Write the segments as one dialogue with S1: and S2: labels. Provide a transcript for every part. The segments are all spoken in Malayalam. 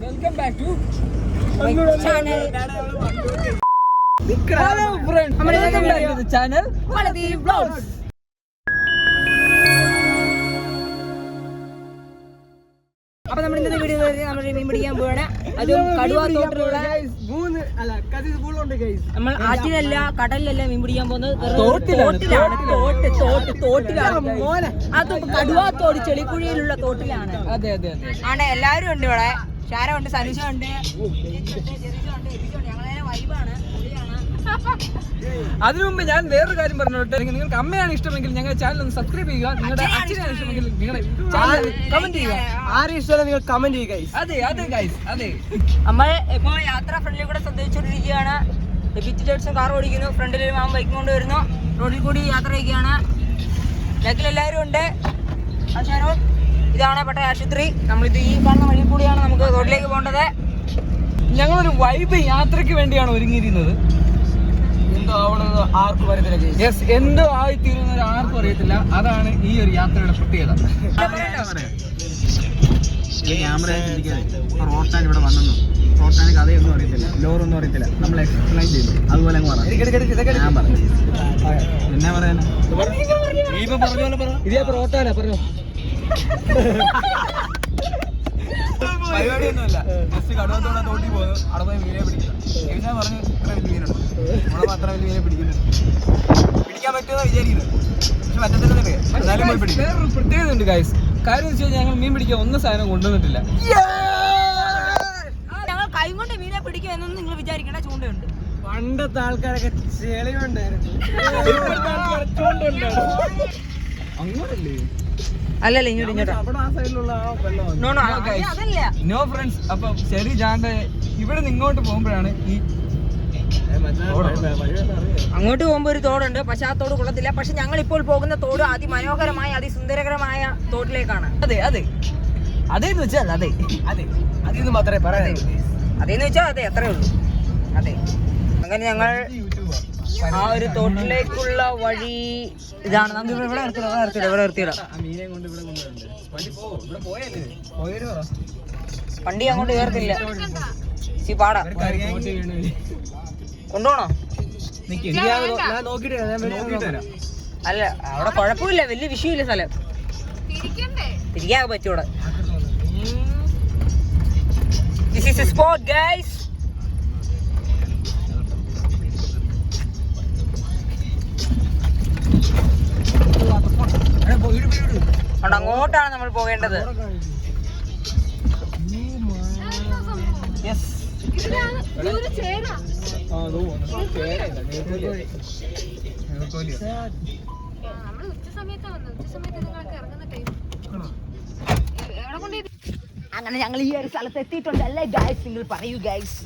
S1: Welcome back to channel hello friend നമ്മുടെ വെൽക്കം ബാക്ക് ടു ചാനൽ വളതി വ്ലോഗ്സ് അപ്പൊ നമ്മൾ ഇന്നത്തെ വീഡിയോ നമ്മൾ മീൻ പിടിക്കാൻ പോവാണ്. അതും കടുവാ തോട്ടിലുള്ള നമ്മൾ ആറ്റിലല്ല കടലിലല്ല മീൻ പിടിക്കാൻ പോകുന്നത്. തോട്ടിലാണ് തോട്ട് തോട്ട് തോട്ടിലാണ് അതും കടുവാ തോട് ചെളിക്കുഴിയിലുള്ള തോട്ടിലാണ്.
S2: അതെ അതെ.
S1: ആണ് എല്ലാവരും ഉണ്ട് ഇവിടെ. ഷാര ഉണ്ട് സനുഷ ഉണ്ട്
S2: അതിനു മുമ്പ് ഞാൻ വേറൊരു കാര്യം പറഞ്ഞോട്ടെ? നിങ്ങൾക്ക് അമ്മയാണ് ഇഷ്ടമെങ്കിൽ ഞങ്ങളുടെ ചാനൽ ഒന്ന് സബ്സ്ക്രൈബ് ചെയ്യുക. നിങ്ങളുടെ അച്ഛനാണ് ഇഷ്ടമെങ്കിൽ നിങ്ങളുടെ ചാനൽ കമന്റ് ചെയ്യുക.
S3: ആരും ഇഷ്ടമല്ല നിങ്ങൾ കമന്റ് ചെയ്യുക.
S2: അതെ അതെ ഗൈസ് അതെ.
S1: നമ്മൾ ഇപ്പോ യാത്ര ഫ്രണ്ടിൽ കൂടെ ശ്രദ്ധിച്ചുകൊണ്ടിരിക്കുകയാണ്. ബിറ്റ് ചേട്ടൻ കാർ ഓടിക്കുന്നു. ഫ്രണ്ടിൽ ഒരു മാമൻ ബൈക്ക് കൊണ്ട് വരുന്നു. റോഡിൽ കൂടി യാത്ര ചെയ്യുകയാണ്. ബാക്കിൽ എല്ലാവരും ഉണ്ട് ആശാനോ ഇതാണ് പട്ടയ ആശുപത്രി. നമ്മളിത് ഈ കാണുന്ന വഴി കൂടിയാണ് നമുക്ക് റോഡിലേക്ക് പോകേണ്ടത്.
S2: ഞങ്ങളൊരു വൈബ് യാത്രയ്ക്ക് വേണ്ടിയാണ് ഒരുങ്ങിയിരുന്നത്.
S3: എന്തോ ആവണമെന്ന് ആർക്കും അറിയത്തില്ല guys.
S2: യെസ് എന്തോ ആയി ഒരു ആർക്കും അറിയത്തില്ല. അതാണ് ഈ ഒരു യാത്രയുടെ പ്രത്യേകത.
S3: ക്യാമറ റോട്ടാൻ ഇവിടെ വന്നെന്നു. റോട്ടാൻ കഥയൊന്നും അറിയത്തില്ല. ലോറൊന്നും അറിയത്തില്ല. നമ്മൾ എക്സ്പ്ലെയിൻ ചെയ്തു. അതുപോലെ അങ്ങ് പറ. ഞാൻ പറഞ്ഞു. എന്നാ പറയാനാ?
S2: ഇതേ റോട്ടാനാ പറഞ്ഞു
S3: പരിപാടിയൊന്നുമില്ല. ജസ്റ്റ് കടുവത്തോടെ തോട്ടി പോകുന്നു അവിടെ പോയി മീനെ പിടിക്കുക ഞാൻ പറഞ്ഞു ഇത്ര വലിയ മീനുണ്ട്. നമ്മളെ അത്ര വലിയ മീനെ പിടിക്കുന്നുണ്ട്. പിടിക്കാൻ പറ്റുമെന്ന് വിചാരിക്കുന്നത് പക്ഷെ പറ്റത്തില്ലെന്നൊക്കെ എന്നാലും പോയി പിടിക്കും.
S2: വേറൊരു പ്രത്യേകത ഉണ്ട് ഗൈസ് കാര്യം എന്ന് വെച്ച് കഴിഞ്ഞാൽ ഞങ്ങൾ മീൻ പിടിക്കാൻ ഒന്നും സാധനം കൊണ്ടുവന്നിട്ടില്ല.
S1: ഞങ്ങൾ കൈ കൊണ്ട് മീനെ പിടിക്കും എന്നൊന്നും നിങ്ങൾ വിചാരിക്കേണ്ട ചൂണ്ടയുണ്ട്.
S3: പണ്ടത്തെ ആൾക്കാരൊക്കെ ചെളിയുണ്ടായിരുന്നു.
S2: അങ്ങനല്ലേ
S1: അല്ലല്ല ഇങ്ങോട്ട് ഇങ്ങോട്ട്.
S3: അവിടെ ആ സൈഡിലുള്ള ആ വെള്ളം
S1: നോ നോ
S2: No,
S1: അതല്ല.
S2: നോ ഫ്രണ്ട്സ് അപ്പൊ ശരി ജാണ്ട ഇവിടെ നിന്ന് ഇങ്ങോട്ട് പോകുമ്പോഴാണ് ഈ
S1: അങ്ങോട്ട് പോകുമ്പോൾ ഒരു തോടുണ്ട് പക്ഷെ ആ തോട് കൊള്ളത്തില്ല. പക്ഷെ ഞങ്ങൾ ഇപ്പോൾ പോകുന്ന തോട് അതിമനോഹരമായ അതിസുന്ദരകരമായ തോട്ടിലേക്കാണ്.
S2: അതെ അതെ. അതേന്ന് വെച്ചാൽ അതെ
S3: അതെ. അതിന്ന് മാത്രമേ പറയാൻ
S1: അതേന്ന് വെച്ചാൽ അതെ അത്രേ ഉള്ളൂ. അതെ. അങ്ങനെ ഞങ്ങൾ ആ ഒരു തോട്ടിലേക്കുള്ള വഴി ഇതാണ്. നമുക്ക് ഇവിടെ ഇവിടെ ഇവിടെ
S3: വണ്ടി പോ ഇവിടെ പോയല്ലേ പോയൊരു?
S1: വണ്ടി അങ്ങോട്ട് കയറത്തില്ല സി പാടാ. കൊണ്ടുപോണോ? അല്ല അവിടെ കുഴപ്പമില്ല. വലിയ വിഷയമില്ല സ്ഥലം. തിരിക്കാൻ പറ്റൂടെ ദിസ് ഈസ് സ്പോട്ട് ഗൈസ് അങ്ങോട്ടാണ് നമ്മൾ പോകേണ്ടത്. യെസ് അങ്ങനെ ഞങ്ങൾ ഈ ഒരു സ്ഥലത്ത് എത്തിയിട്ടുണ്ട്. അല്ലേ ഗൈസ് നിങ്ങൾ പറയൂ ഗൈസ്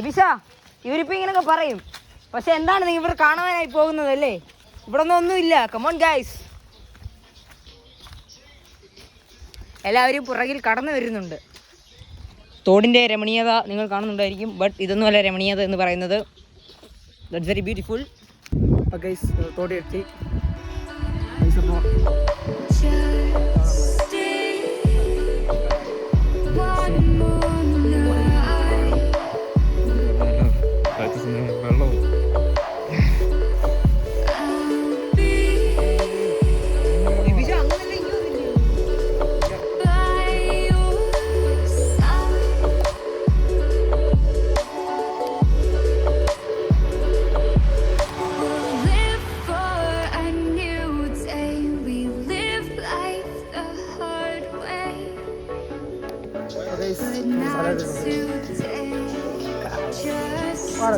S1: എബിസ ഇവരിപ്പോ ഇങ്ങനെയൊക്കെ പറയും. പക്ഷെ എന്താണ് നിങ്ങൾ ഇവർ കാണാനായി പോകുന്നത് അല്ലേ? ഇവിടെ ഒന്നും ഒന്നുമില്ല കമോൺ ഗൈസ് എല്ലാവരും പുറകിൽ കടന്നു വരുന്നുണ്ട്. തോടിന്റെ രമണീയത നിങ്ങൾ കാണുന്നുണ്ടായിരിക്കും ബട്ട് ഇതൊന്നുമല്ല രമണീയത എന്ന് പറയുന്നത്. ദറ്റ്സ് വെരി ബ്യൂട്ടിഫുൾ
S3: ഗൈസ് തോടി എത്തി.
S4: Just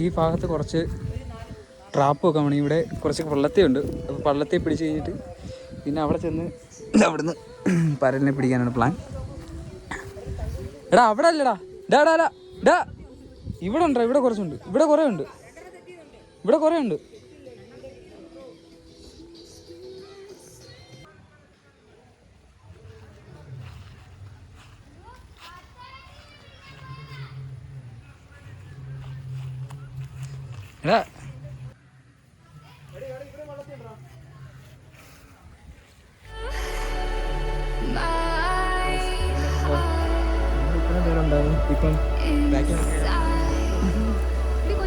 S2: ഈ ഭാഗത്ത് കുറച്ച് ട്രാപ്പ് ഒക്കെ വേണം. ഇവിടെ കുറച്ച് പള്ളത്തിയുണ്ട്. അപ്പോൾ പള്ളത്തെ പിടിച്ച് കഴിഞ്ഞിട്ട് പിന്നെ അവിടെ ചെന്ന് അവിടുന്ന് പരലിനെ പിടിക്കാനാണ് പ്ലാൻ എടാ അവിടെ അല്ലടാ. ഡാ ഡാ ഡാ. ഇവിടെ ഉണ്ടോ? ഇവിടെ കുറച്ചുണ്ട്. ഇവിടെ കുറേ ഉണ്ട്. ഇവിടെ കുറേ ഉണ്ട്. എടാ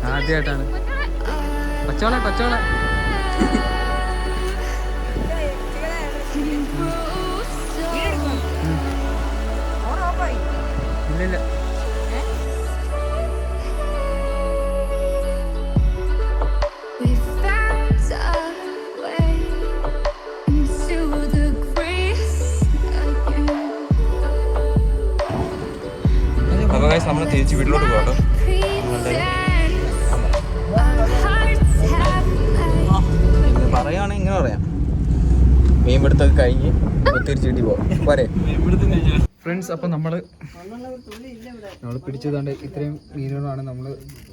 S2: ആദ്യമായിട്ടാണ് കൊച്ചോളെ കൊച്ചോളെ ഇല്ലില്ല.
S3: അപ്പൊ guys, നമ്മൾ തിരിച്ച് വീട്ടിലോട്ട് പോകട്ടോ. പറയുകയാണെങ്കിൽ ഇങ്ങനെ പറയാം. മീൻ പിടുത്തൊക്കെ കഴിഞ്ഞ് തിരിച്ച് വീട്ടിൽ പോകാം പോരെ.
S2: ഫ്രണ്ട്സ് അപ്പം നമ്മൾ നമ്മൾ പിടിച്ചതാണ്ട് ഇത്രയും മീനുകളാണ് നമ്മൾ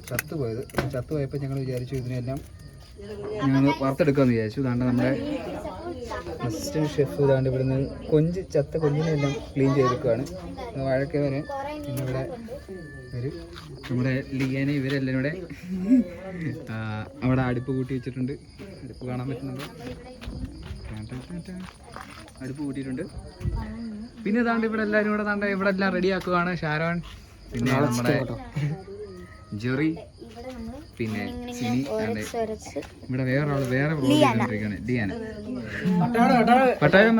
S2: ചത്തുപോയത്. ചത്തുപോയപ്പോൾ ഞങ്ങൾ വിചാരിച്ചു ഇതിനെല്ലാം ഞങ്ങൾ വറുത്തെടുക്കാമെന്ന് വിചാരിച്ചു. ഇതാണ്ട് നമ്മുടെ അസിസ്റ്റന്റ് ഷെഫ് ഇതാണ്ട് ഇവിടുന്ന് കൊഞ്ച് ചത്ത കൊഞ്ചിനെല്ലാം ക്ലീൻ ചെയ്തെടുക്കുകയാണ് വാഴക്ക വരെ ഇവിടെ ഒരു നമ്മുടെ ലിയാനെ ഇവരെല്ലാം ഇവിടെ അവിടെ അടുപ്പ് കൂട്ടി വെച്ചിട്ടുണ്ട്. അടുപ്പ് കാണാൻ പറ്റുന്നുണ്ട്. അടുപ്പ് കൂട്ടിയിട്ടുണ്ട്. പിന്നെ ഇതാണ്ട് ഇവിടെ എല്ലാവരും ഇവിടെ താണ്ട ഇവിടെ എല്ലാം റെഡി ആക്കുകയാണ് ഷാരോൺ. പിന്നെ നമ്മുടെ ജെറി. പിന്നെ സിനി ആണ്ട് ഇവിടെ വേറെ ആൾ വേറെ ഡിയാന ലിയാന. പട്ടായം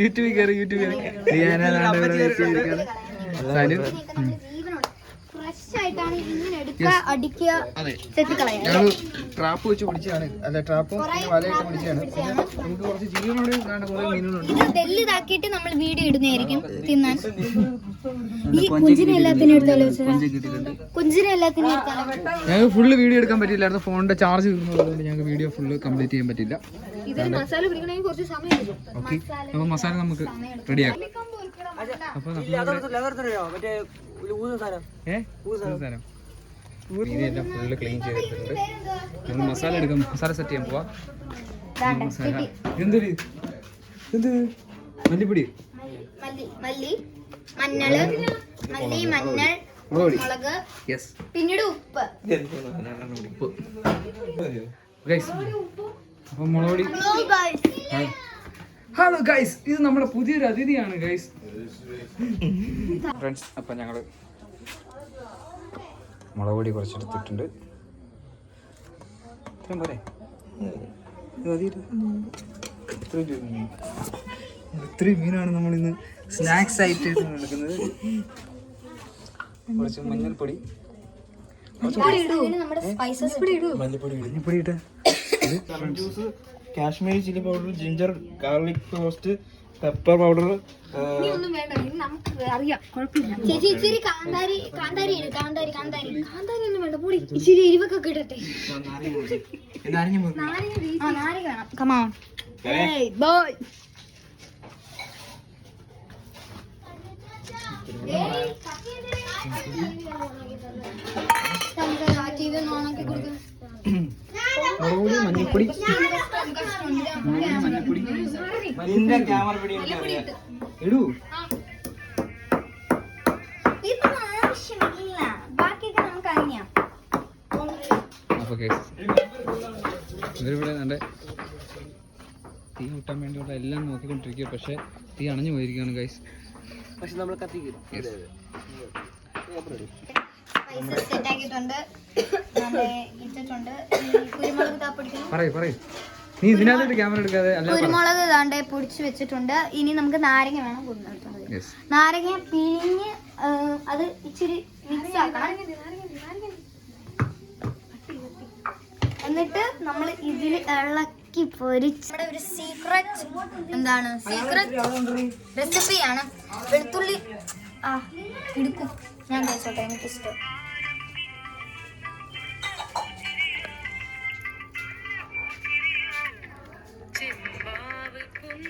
S2: യൂട്യൂബിൽ കയറി യൂട്യൂബിൽ കയറി. ലിയാന. സനു? ട്രാപ്പ് വെച്ച് പിടിച്ചതാണ്. അല്ല ട്രാപ്പും വലയൊക്കെ വലയിട്ട് പിന്നെ നമുക്ക് കുറച്ച് ജീവനോട് കാണുന്ന കുറേ മീനുകളുണ്ട്.
S5: നമ്മൾ വീഡിയോ ഇടുന്നതായിരിക്കും. തിന്നാൻ.
S2: ഞങ്ങൾക്ക് ഫുള്ള് വീഡിയോ എടുക്കാൻ പറ്റില്ലായിരുന്നു ഫോണിന്റെ ചാർജ് തീർന്നതുകൊണ്ട് ഞങ്ങൾക്ക് വീഡിയോ ഫുള്ള് കംപ്ലീറ്റ് ചെയ്യാൻ പറ്റില്ല
S5: ഇതിന് മസാല പിടിക്കണമെങ്കിൽ കുറച്ച് സമയം എടുക്കും.
S2: ഓക്കെ അപ്പോൾ മസാല നമുക്ക് റെഡിയാക്കാം അപ്പൊ മീനെല്ലാം ഫുള്ള് ക്ലീൻ ചെയ്തിട്ടുണ്ട്. നമ്മൾ മസാല എടുക്കാം മസാല സെറ്റ് ചെയ്യാൻ പോവാ. മസാല എന്തൊരു? എന്ത്? മല്ലിപ്പൊടി.
S5: മല്ലി മല്ലി. മഞ്ഞൾ മല്ലി മഞ്ഞൾ
S2: മുളക്
S5: പിന്നീട് ഉപ്പ്.
S2: ഉപ്പ്. ഗൈസ് അപ്പോൾ മുളക് പൊടി ഹലോ ഗൈസ് ഇത് നമ്മുടെ പുതിയൊരു അതിഥിയാണ് ഗൈസ് ഫ്രണ്ട്സ് അപ്പൊ ഞങ്ങൾ മുളക് പൊടി കുറച്ചെടുത്തിട്ടുണ്ട്. ഇത്രയും പോരെ. ഇത്രയും മീനാണ് നമ്മൾ ഇന്ന് സ്നാക്സ് ആയിട്ട് എടുക്കുന്നത്. കുറച്ച് മഞ്ഞൾപ്പൊടി.
S5: ഇതിന് നമ്മുടെ സ്പൈസസ്
S2: മഞ്ഞൾപ്പൊടി ഇട്ട്
S3: juice Kashmiri chilli powder ginger garlic toast pepper powder
S5: ഒന്നും വേണ്ട. ഇത് നമുക്ക് അറിയാം. കുഴപ്പമില്ല. ചേച്ചി ഇച്ചിരി കാന്താരി കാന്താരി ഇട്. കാന്താരി കാന്താരി. കാന്താരി ഒന്നും വേണ്ട. പൊടി. ഇച്ചിരി എരിവൊക്കെ ഇടട്ടെ. ആ നാരങ്ങ വേണം. കമാ ബോയ്
S2: മുളക് പൊടി മഞ്ഞൾപ്പൊടി മഞ്ഞൾപ്പൊടി
S3: ക്യാമറ പിടി
S2: ഇടൂ ഇവരിവിടെ തീ കൂട്ടാൻ വേണ്ടിയുള്ള എല്ലാം നോക്കിക്കൊണ്ടിരിക്കുക പക്ഷെ തീ അണഞ്ഞു പോയിരിക്കുകയാണ് ഗൈസ്
S1: പക്ഷെ നമ്മൾ കത്തിക്കും
S5: സ്പൈസസ് സെറ്റ് ആക്കിയിട്ടുണ്ട്. നമ്മുടെ ഇട്ടിട്ടുണ്ട് ഈ കുരുമുളക് ഇതാണ്ട് പിടിക്കണം.
S2: പറയൂ പറയൂ. നീ ഇതിനകത്തോട്ട് ക്യാമറ എടുക്കാതെ അല്ല
S5: കുരുമുളക് ദാണ്ടെ പൊടിച്ച് വെച്ചിട്ടുണ്ട്. ഇനി നമുക്ക് നാരങ്ങ വേണം കൊണ്ടുവരുന്നത് നാരങ്ങ പിഴിഞ്ഞ് അത് ഇച്ചിരി മിക്സ് ആക്കണം. എന്നിട്ട് നമ്മൾ ഇതിൽ ഇളക്കി പൊരിച്ച്. നമ്മുടെ ഒരു സീക്രട്ട് എന്താണ്? സീക്രട്ട് റെസിപ്പിയാണ് വെളുത്തുള്ളി. ആ എടുക്കും ഞാൻ കഴിച്ചോട്ടെ എനിക്കിഷ്ടം.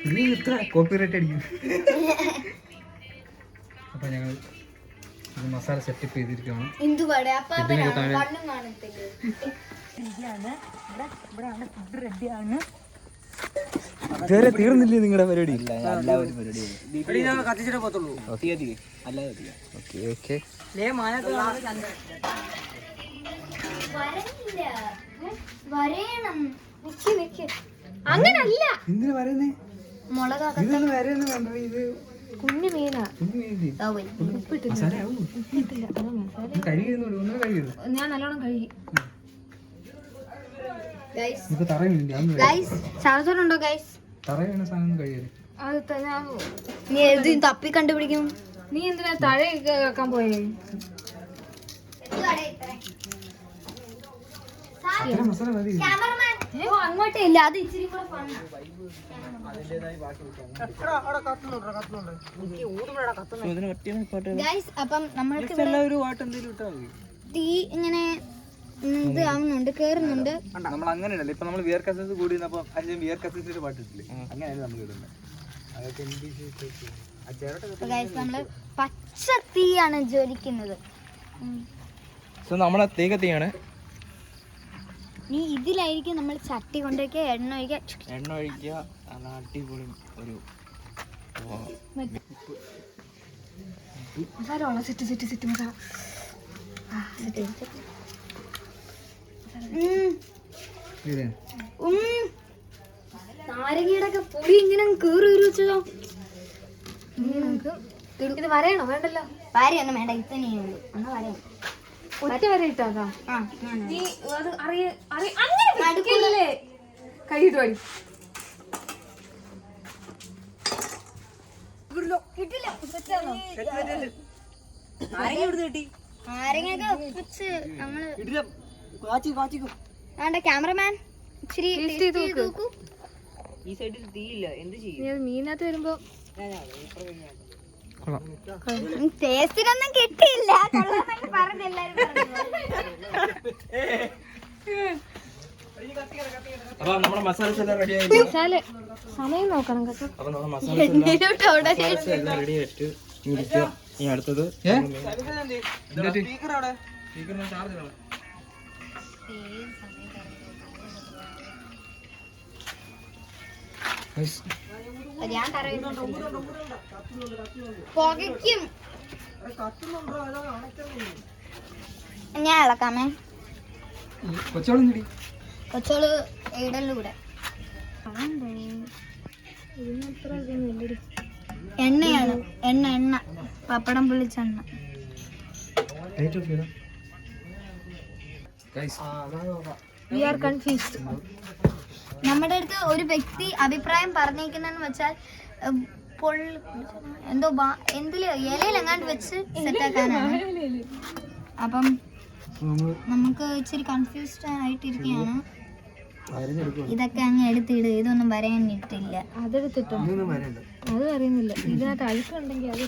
S2: നീ കോപ്പി കോപ്പിറൈറ്റ് അടിക്കും. അപ്പൊ ഞങ്ങൾ ഇത് മസാല സെറ്റപ്പ് ചെയ്തിരിക്കുകയാണ്. ഇതുവരെ തീർന്നില്ലേ നിങ്ങളുടെ പരിപാടി?
S5: അങ്ങനല്ല.
S2: എന്തിനു പറയുന്നേ
S5: മുളകാക്ക
S2: ഇതൊന്നും വരെയൊന്നും വേണ്ട ഇത്
S5: കുഞ്ഞു മീനാ ഞാൻ നല്ലോണം കഴുകി.
S2: അതൊന്നും
S5: ഗൈസ് നീ ഏത് തപ്പി കണ്ടുപിടിക്കും?
S6: നീ എന്തിനാ താഴെ വെക്കാൻ പോയേ?
S2: ഇത്ര മസാല മതി.
S5: ഓ അങ്ങോട്ടേ ഇല്ല. അത് ഇച്ചിരി കൂടെ അപ്പം നമ്മൾക്ക് തീ ഇങ്ങനെ ഇത് ആവുന്നുണ്ട് കേറുന്നുണ്ട്.
S3: നമ്മൾ അങ്ങനെയല്ല. ഇപ്പൊ നമ്മൾ വിയർ കസൻസ് കൂടി വിയർ കസൻസിന്റെ പാട്ടിട്ടില്ലേ അങ്ങനെയാണ് നമ്മൾ ഇടുന്നത്.
S5: നമ്മൾ പച്ച തീയാണ് ജ്വലിക്കുന്നത്
S3: സോ നമ്മളെ തീ കത്തിയാണ്
S5: നീ ഇതിലായിരിക്കും നമ്മൾ ചട്ടി കൊണ്ടൊക്കെ എണ്ണ ഒഴിക്കുക.
S3: എണ്ണ ഒഴിക്കുക. നല്ല അടിപൊളി ഒരു
S6: masala set set set masala.
S5: നാരങ്ങയുടെ ഒക്കെ പുളി ഇങ്ങനെ കീറി ഒരു വെച്ചോ
S6: ഇത് വരയണോ? വേണ്ടല്ലോ.
S5: വരയൊന്നും വേണ്ട ഇത്തന്നെ ഉള്ളൂ. എന്നാ പറയാം
S6: ഒറ്റ വരെ ഇട്ടാക്കാം നീ അത് അറിയ അറിയ അങ്ങനെ കൈയിട്ട് പാടി
S5: ക്യാമറമാൻ ഇച്ചിരി
S1: ഈ സൈഡിൽ തീയില്ല. എന്ത് ചെയ്യും?
S6: മീനകത്ത് വരുമ്പോ
S2: കൊള്ളാം.
S5: ടേസ്റ്റിനൊന്നും കിട്ടിയില്ല.
S3: അപ്പൊ നമ്മുടെ എല്ലാം റെഡി ആയി.
S6: മസാല. സമയം നോക്കണം കേട്ടോ.
S3: അപ്പൊ നമ്മുടെ
S5: മസാല
S3: എല്ലാം റെഡി ആയിട്ട് ഇനി അടുത്തത് ചാർജ്
S5: ഞാൻ പുകയ്ക്കും. ഞാൻ ഇളക്കാമേ. കൊച്ചോൾ ഇടലൂടെ എണ്ണയാണ്. എണ്ണ എണ്ണ. പപ്പടം പൊള്ളിച്ചെണ്ണ
S6: വി ആർ ചെയ്താ
S5: നമ്മുടെ അടുത്ത് ഒരു വ്യക്തി അഭിപ്രായം പറഞ്ഞേക്കുന്നെന്ന് വെച്ചാൽ പൊള്ളി എന്തോ എന്തിലോ ഇലയിലെങ്ങാണ്ട് വെച്ച് സെറ്റാക്കാനാണ് അപ്പം നമുക്ക് ഇച്ചിരി കൺഫ്യൂസ്ഡ് ആയിട്ടിരിക്കുകയാണ്. ഇതൊക്കെ അങ്ങ് എടുത്തിട് ഇതൊന്നും വരാനിട്ടില്ല
S6: അതെടുത്തിട്ടോ? അത് അറിയുന്നില്ല. ഇതിനകത്ത് അഴുക്കുണ്ടെങ്കിൽ അത്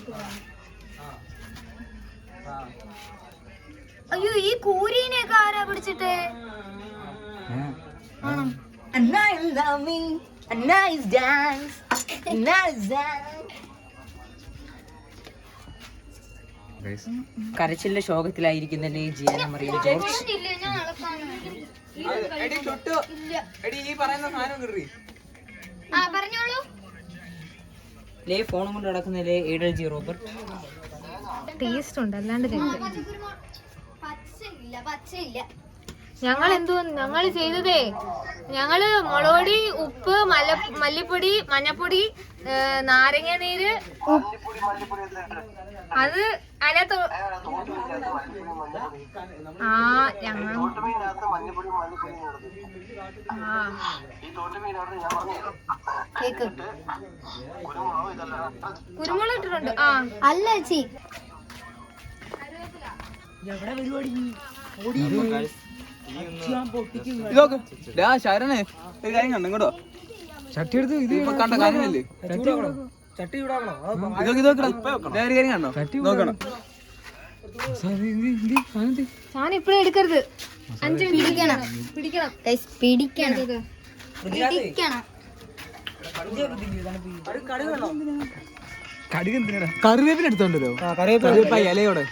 S5: അയ്യോ ഈ കൂരീനെയൊക്കെ ആരാ പിടിച്ചിട്ടേ? ആണോ?
S1: A nice loving, a nice dance, a nice dance. കരച്ചിലിന്റെ ശോകത്തിലായിരിക്കുന്നല്ലേ ജിയാന മറിയ ജോർജ്?
S5: ഇല്ല, ഞാൻ അളക്കാണ്.
S3: എടി ചുട്ടു. എടി ഈ പറയുന്ന സാധനം കിട്ടി.
S5: ആ പറഞ്ഞോളൂ.
S1: ലേ ഫോണും കൊണ്ട് നടക്കുന്നല്ലേ ഏഡൽ ജി റോബർട്ട്.
S6: ടേസ്റ്റ് ഉണ്ട് അല്ലാണ്ട്
S5: പച്ചയില്ല പച്ചയില്ല.
S6: ഞങ്ങൾ എന്തോ ഞങ്ങൾ ചെയ്തതേ. ഞങ്ങൾ മുളകൊടി ഉപ്പ് മല മല്ലിപ്പൊടി മഞ്ഞപ്പൊടി നാരങ്ങ നീര്. അത് അതിനകത്ത് ആ ഞങ്ങൾ
S5: കേക്ക്.
S6: കുരുമുളക് ഇട്ടിട്ടുണ്ട്. ആ.
S5: അല്ല ചേച്ചി.
S3: ഇതൊക്കെ. ഡാ ശരണേ. ഒരു കാര്യം കണ്ടു?
S2: ചട്ടി എടുത്ത് ഇത്
S3: കണ്ട കാര്യമല്ലേ?
S1: ചട്ടി
S3: ഇതൊക്കെ ഇതൊക്കെ ഒരു കാര്യം കണ്ടോ? നോക്കണം
S6: ഞാൻ ഇപ്പഴേ എടുക്കരുത്. അഞ്ച്
S5: പിടിക്കണം.
S6: പിടിക്കണം.
S5: പിടിക്കണം. പിടിക്കണം.
S3: എടുത്തോണ്ടല്ലോ കറിവേപ്പില ഇലയോടെ.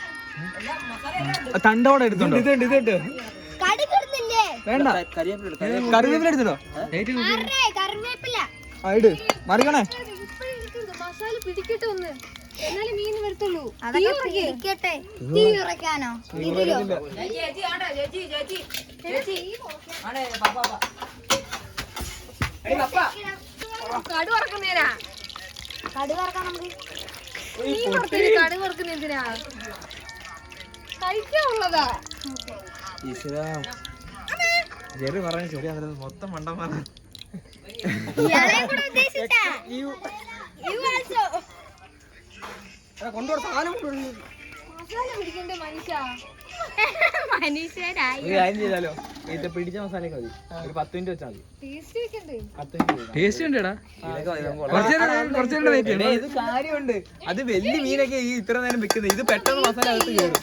S3: ആ, തണ്ടോടെ എടുത്തോണ്ട്? ഇതുണ്ട് ഇതുണ്ട്. വേണ്ട. കറിവേപ്പില എടുത്തോ ആയിട്ട് മറിക്കണേ
S6: മസാല പിടിക്കട്ടെ ഒന്ന്. എന്നാലും മീൻ വരത്തുള്ളൂ.
S5: അതൊക്കെ ഇരിക്കട്ടെ തീ ഉറക്കാനോ? ഇതിലോ?
S6: കടു വറക്കുന്നേരാ
S5: കടുക് വറക്കാൻ നമുക്ക്
S6: മീൻ വറുത്തതിന് കടു വറക്കുന്ന എന്തിനാ കഴിക്കാനുള്ളതാ
S3: ജെറി പറഞ്ഞ ശരി അതിൽ മൊത്തം മണ്ടന്മാരാണ് സാധനം ഇത് പിടിച്ച മസാലയൊക്കെ മതി. ഒരു പത്ത് മിനിറ്റ് വെച്ചാൽ
S6: ടേസ്റ്റ്
S2: ഉണ്ടേടാ.
S3: ഇത് കാര്യമുണ്ട്. അത് വലിയ മീനൊക്കെ ഈ ഇത്ര നേരം വെക്കുന്നത് ഇത് പെട്ടെന്ന് മസാല അകത്ത് കയറും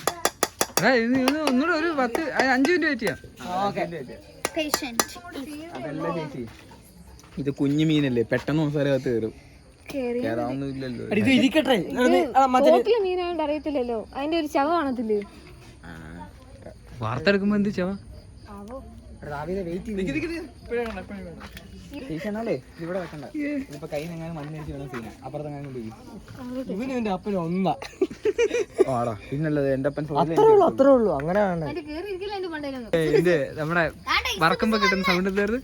S2: ഒന്നുകൂടെ ഒരു പത്ത് അഞ്ച് മിനിറ്റ് വെയിറ്റ് ചെയ്യാം.
S5: പേഷ്യന്റ്
S3: അതല്ല ചേച്ചി? ഇത് കുഞ്ഞു മീനല്ലേ പെട്ടെന്ന് മസാല അകത്ത് കയറും. ഇത് ഇരിക്കട്ടെ.
S6: ബോട്ടിലെ മീനായോണ്ട് അറിയത്തില്ലല്ലോ. അതിന്റെ ഒരു ചവ കാണത്തില്ലേ?
S2: വാർത്തെടുക്കുമ്പോ എന്ത് ചവ?
S3: രാവിലെ വെയിറ്റ് ചേച്ചിയാണല്ലേ ഇവിടെ വെക്കണ്ട ഇപ്പൊ കൈ എങ്ങനെ മണ്ണിടിച്ച് വേണം സീന അപ്പുറത്തെങ്ങനെ ഇവന് എന്റെ അപ്പൻ ഒന്നാ ആടാ പിന്നല്ലത് എന്റെ അപ്പൻ അത്രേ ഉള്ളൂ അങ്ങനെ
S6: ഇരിക്കില്ല എന്റെ മണ്ടയിലൊന്നും
S2: ഇത് നമ്മുടെ വറക്കുമ്പോ കിട്ടുന്ന സൗണ്ട് എന്തായിരുന്നു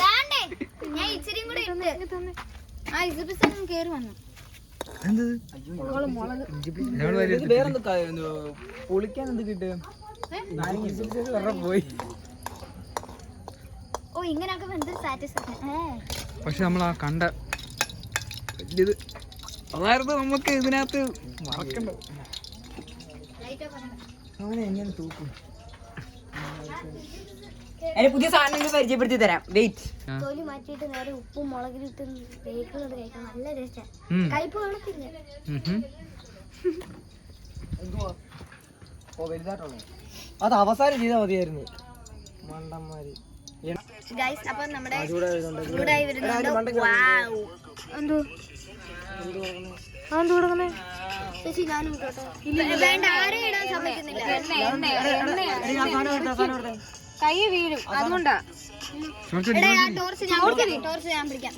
S5: ദാണ്ടേ, ഞാൻ ഇച്ചിരിയും കൂടെ ഇട്ട് ആ ഇസിപ്പിസം കേറി വന്നു
S3: പൊളിക്കാൻ എന്ത് കിട്ടും പോയി
S5: ഓ ഇങ്ങനെയൊക്കെ എന്തൊരു സാറ്റിസ്ഫാക്ഷൻ
S2: പക്ഷെ നമ്മൾ ആ കണ്ട വലിയത്. അതായിരുന്നു നമുക്ക് ഇതിനകത്ത് മറക്കണ്ടത്.
S3: അവനെ എങ്ങനെ തൂക്കും?
S1: എന്നെ പുതിയ സാധനങ്ങൾ പരിചയപ്പെടുത്തി തരാം. വെയിറ്റ്
S5: തൊലി മാറ്റിയിട്ട് നേരെ ഉപ്പും കഴിക്കാൻ നല്ല. കയ്പ്
S3: വലുതായിട്ടുള്ളൂ അത് അവസാനം ചെയ്താൽ മതിയായിരുന്നു. മണ്ടന്മാര്.
S5: ഗൈസ് അപ്പൊ നമ്മുടെ ചൂടായി വരുന്നുണ്ട് വാവ്.
S6: എന്തോ? അതെന്ത് കൊടുക്കുന്നേ
S5: ചേച്ചി ഞാനും വേണ്ട ആരും ഇടാൻ സമ്മതിക്കുന്നില്ല.
S6: കൈ വീഴും അതുകൊണ്ടാ.
S5: ടോർച്ച് ഞാൻ പിടിക്കാം ടോർച്ച് ഞാൻ പിടിക്കാം.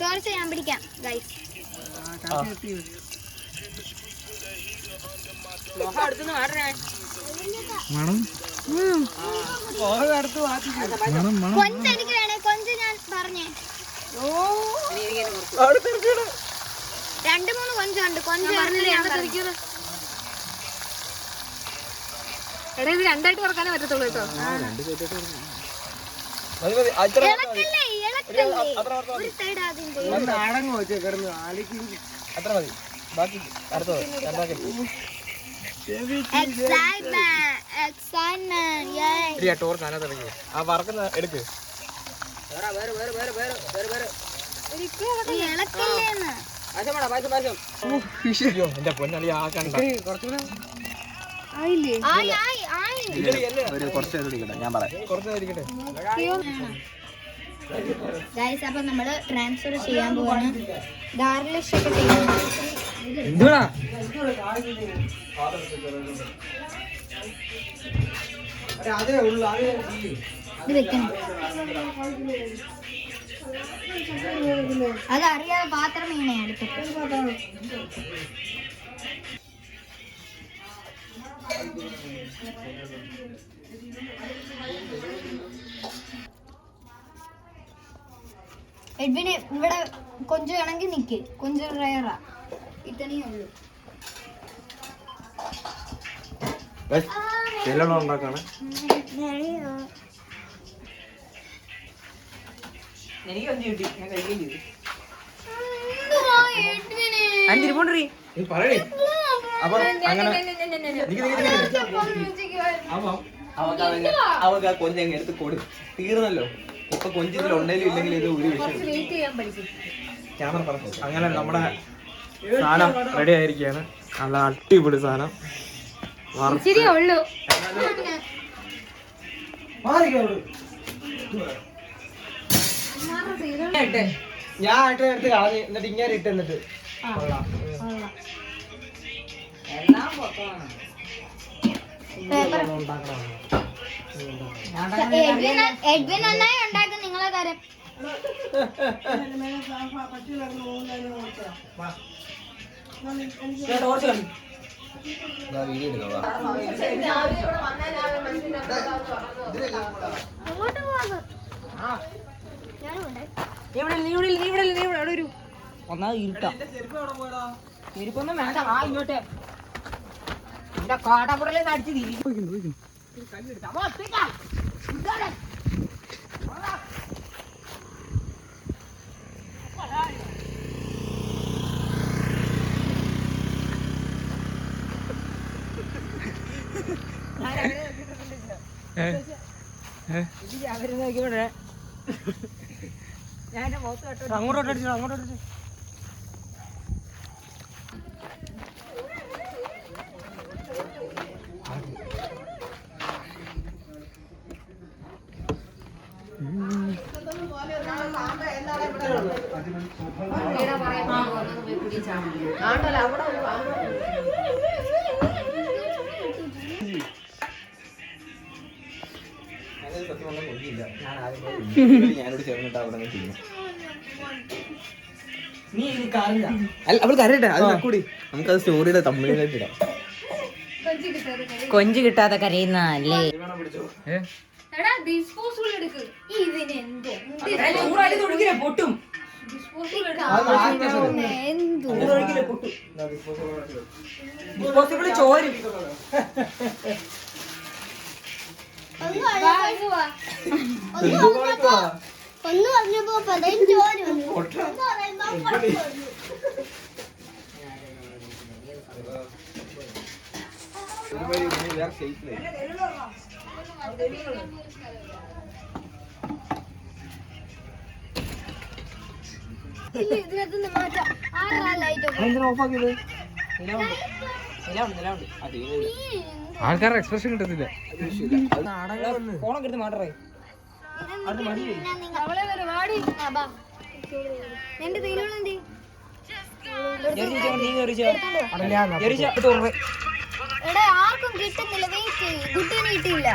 S5: ടോർച്ച് ഞാൻ പിടിക്കാം ഗൈസ്
S1: അടുത്തുനിന്ന് മാറണേ
S2: മണം മണം മണം
S5: കൊഞ്ച് എനിക്ക് വേണേ കൊഞ്ച് ഞാൻ പറഞ്ഞേ. രണ്ട് മൂന്ന് കൊഞ്ചുണ്ട് കൊഞ്ച് വേണമെന്ന് ഞാൻ പറഞ്ഞു.
S6: എടാ ഇത് രണ്ടായിട്ട് വറക്കാനേ പറ്റത്തുള്ളൂ കേട്ടോ.
S3: അത്ര മതി. ബാക്കി അടുത്തത് രണ്ടാക്കി അതിനകത്ത് ഇറങ്ങി ആ വറക്കുന്ന എടുക്ക് എന്റെ പൊന്നളി ആ കണ്ട
S6: ആയില്ലേ
S5: ആയി ആയി ആയി
S3: ഒരു കുറച്ച് നേരം ഇരിക്കട്ടെ ഞാൻ പറയാം കുറച്ച്
S5: ഗൈസ് അപ്പൊ നമ്മൾ ട്രാൻസ്ഫർ ചെയ്യാൻ പോവാണ് ഗാർലിഷ് ഒക്കെ ചെയ്യാൻ
S2: എന്തുവാ
S3: അതേ
S5: അറിയാതെ പാത്രം മീനെ അടുത്ത്. എഡ്വിന് ഇവിടെ കൊഞ്ചു വേണമെങ്കിൽ നിക്ക്. കൊഞ്ച് റയറാ ഇത്രയേ ഉള്ളൂ
S3: എല്ലാം ഉണ്ടാക്കാണ്.
S1: എനിക്ക് കൊഞ്ച് കിട്ടി ഞാൻ കഴിക്കുകയും ചെയ്തു
S5: എന്തുവാ എഡ്വിന്?
S1: അഞ്ചിരിപ്പോണ്ടി
S3: നീ പറയണേ അപ്പൊ അങ്ങനെ അവക്ക് അതങ്ങ് അവക്ക് ആ എടുത്ത് കൊടു. തീർന്നല്ലോ. ഇപ്പൊ കൊഞ്ചിതിൽ ഉണ്ടെങ്കിലും ഇല്ലെങ്കിലും ഇത് ഒരു വിഷയം ക്യാമറ പറഞ്ഞു അങ്ങനെ നമ്മുടെ സാധനം റെഡി ആയിരിക്കുകയാണ്. നല്ല അടിപൊളി സാധനം. ഞാൻ ഇട്ട് എടുത്ത് കളഞ്ഞ് എന്നിട്ട് ഇങ്ങനെ ഇട്ട് എന്നിട്ട്.
S1: എല്ലാം പൊക്കമാണ്
S5: എഡ്വിൻ എഡ്വിൻ നന്നായി ഉണ്ടാക്കും നിങ്ങളെ കാര്യം. അങ്ങോട്ട് പോകാം ഞാനും ഉണ്ട്
S1: നീ ഇവിടെ ഇവിടെ ഇവിടെ ഇവിടെ വേണ്ട ആ ഇങ്ങോട്ട് എന്റെ കാട്ടാപ്പുടലേ അടിച്ച് തിരി അവർ നോക്കിവിടെ ഞാൻ എന്റെ മുഖത്ത് കേട്ടോ അങ്ങോട്ടോട്ട് അടിച്ചോ അങ്ങോട്ടോട്ട് അടിച്ചോ
S3: ഞാനോട് ചേർന്നിട്ട് അവിടെ ചെയ്യും അല്ല അത് കൂടി നമുക്കത് സ്റ്റോറിയുടെ തമ്മിലായിട്ട് ഇടാം.
S1: കൊഞ്ച് കിട്ടാതെ കരയുന്നല്ലേ
S2: ഏ?
S6: എടാ ഡിസ്പോസിബിൾ എടുക്ക്.
S5: ഇതിനെന്തോ
S1: പൊട്ടും.
S5: എന്തോ?
S1: ഡിസ്പോസിബിൾ ചോരും.
S5: അപ്പുറം ചോരും. ഇല്ല, ഇതിനകത്തുനിന്ന് മാറ്റാം. ആരാ ലൈറ്റ്
S1: നിലവുണ്ട് നിലവുണ്ട് നിലവുണ്ട്
S2: ആൾക്കാരുടെ എക്സ്പ്രഷൻ കിട്ടത്തില്ല.
S5: ആർക്കും കിട്ടുന്നില്ല വെയിറ്റ് കുട്ടീനെ കിട്ടിയില്ല.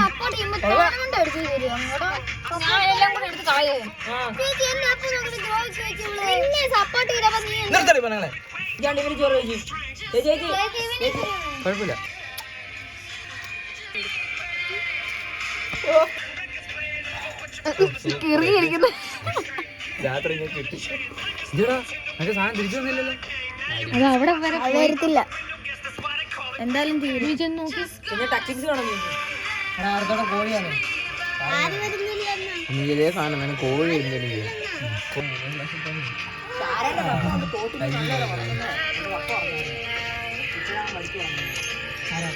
S5: സപ്പോർട്ട്
S6: ഞാൻ
S5: ചെയ്തപ്പോ നീ
S3: നിർത്തടി പെണ്ണുങ്ങളെ.
S1: ചോറ് കഴിച്ചു ചേച്ചി.
S2: കുഴപ്പമില്ല.
S6: കിറിയിരിക്കുന്നു.
S3: രാത്രി ഞാൻ കിട്ടി.
S2: ഇതെടാ മറ്റേ സാധനം തിരിച്ചു വന്നില്ലല്ലോ
S6: അത് അവിടെ വരെ
S5: വരത്തില്ല എന്തായാലും തീരും.
S6: നോക്കി.
S1: പിന്നെ നിങ്ങൾക്ക് എടാ അടുത്തോടെ കോഴിയാണ്
S5: ആരും വരുന്നില്ല എന്നാ.
S3: നീ ഇതേ സാധനം വേണം കോഴി എന്തെങ്കിലും ചെയ്യാം
S1: ആരാ